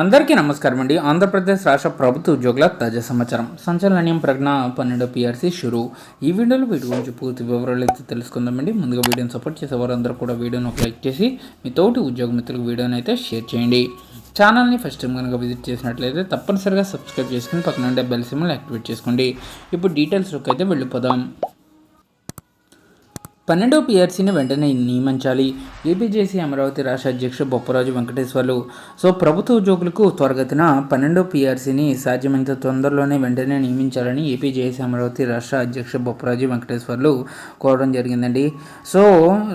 అందరికీ నమస్కారం అండి. ఆంధ్రప్రదేశ్ రాష్ట్ర ప్రభుత్వ ఉద్యోగుల తాజా సమాచారం. సంచలనీయం ప్రజ్ఞ పన్నెండు పిఆర్సీ షురు. ఈ వీడియోలో వీటి గురించి పూర్తి వివరాలు అయితే తెలుసుకుందామండి. ముందుగా వీడియోని సపోర్ట్ చేసే వారందరూ కూడా వీడియోని ఒక లైక్ చేసి మీ తోటి ఉద్యోగ మిత్రులకు వీడియోని అయితే షేర్ చేయండి. ఛానల్ని ఫస్ట్ టైం కనుక విజిట్ చేసినట్లయితే తప్పనిసరిగా సబ్స్క్రైబ్ చేసుకుని పక్కన ఉండే బెల్ సిమ్ని యాక్టివేట్ చేసుకోండి. ఇప్పుడు డీటెయిల్స్లోకి అయితే వెళ్ళిపోదాం. పన్నెండో పిఆర్సీని వెంటనే నియమించాలి. ఏపీజేసీ అమరావతి రాష్ట్ర అధ్యక్షుడు బొప్పరాజు వెంకటేశ్వర్లు. సో ప్రభుత్వ ఉద్యోగులకు త్వరగతిన పన్నెండో పిఆర్సీని సాధ్యమైనంత తొందరలోనే వెంటనే నియమించాలని ఏపీజేసీ అమరావతి రాష్ట్ర అధ్యక్షుడు బొప్పరాజు వెంకటేశ్వర్లు కోరడం జరిగిందండి. సో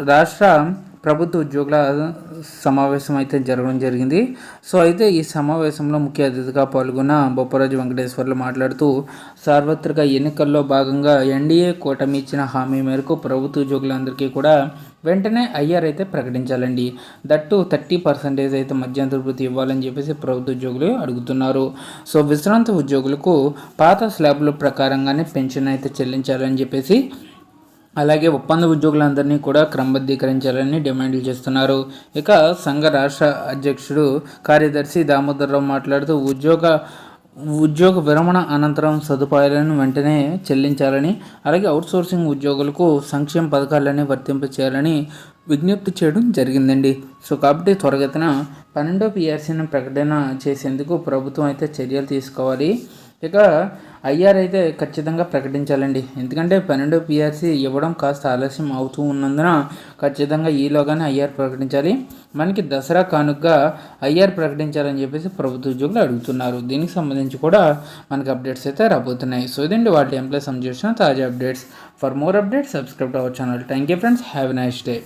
రాష్ట్ర ప్రభుత్వ ఉద్యోగుల సమావేశం అయితే జరగడం జరిగింది. సో అయితే ఈ సమావేశంలో ముఖ్య అతిథిగా పాల్గొన్న బొప్పరాజు వెంకటేశ్వర్లు మాట్లాడుతూ సార్వత్రిక ఎన్నికల్లో భాగంగా ఎన్డీఏ కూటమి ఇచ్చిన హామీ మేరకు ప్రభుత్వ ఉద్యోగులందరికీ కూడా వెంటనే ఐఆర్ అయితే ప్రకటించాలండి. దట్టు థర్టీ పర్సెంటేజ్ అయితే మధ్యంతర వృత్తి ఇవ్వాలని చెప్పేసి ప్రభుత్వ ఉద్యోగులు అడుగుతున్నారు. సో విశ్రాంతి ఉద్యోగులకు పాత స్లాబ్ల ప్రకారంగానే పెన్షన్ అయితే చెల్లించాలని చెప్పేసి అలాగే ఒప్పంద ఉద్యోగులందరినీ కూడా క్రమబద్ధీకరించాలని డిమాండ్లు చేస్తున్నారు. ఇక సంఘ రాష్ట్ర అధ్యక్షుడు కార్యదర్శి దామోదరరావు మాట్లాడుతూ ఉద్యోగ ఉద్యోగ విరమణ అనంతరం సదుపాయాలను వెంటనే చెల్లించాలని అలాగే అవుట్సోర్సింగ్ ఉద్యోగులకు సంక్షేమ పథకాలన్నీ వర్తింపచేయాలని విజ్ఞప్తి చేయడం జరిగిందండి. సో కాబట్టి త్వరగతిన పన్నెండో పిఆర్సీని ప్రకటన చేసేందుకు ప్రభుత్వం అయితే చర్యలు తీసుకోవాలి. ఇక ఐఆర్ అయితే ఖచ్చితంగా ప్రకటించాలండి. ఎందుకంటే పన్నెండో పిఆర్సీ ఇవ్వడం కాస్త ఆలస్యం అవుతూ ఉన్నందున ఖచ్చితంగా ఈలోగానే ఐఆర్ ప్రకటించాలి. మనకి దసరా కానుకగా ఐఆర్ ప్రకటించాలని చెప్పేసి ప్రభుత్వ ఉద్యోగులు అడుగుతున్నారు. దీనికి సంబంధించి కూడా మనకి అప్డేట్స్ అయితే రాబోతున్నాయి. సో ఇదండి వాటి ఎంప్లాయ్ సంబంధించిన తాజా updates. For more updates subscribe our channel. Thank you friends. Have nice day.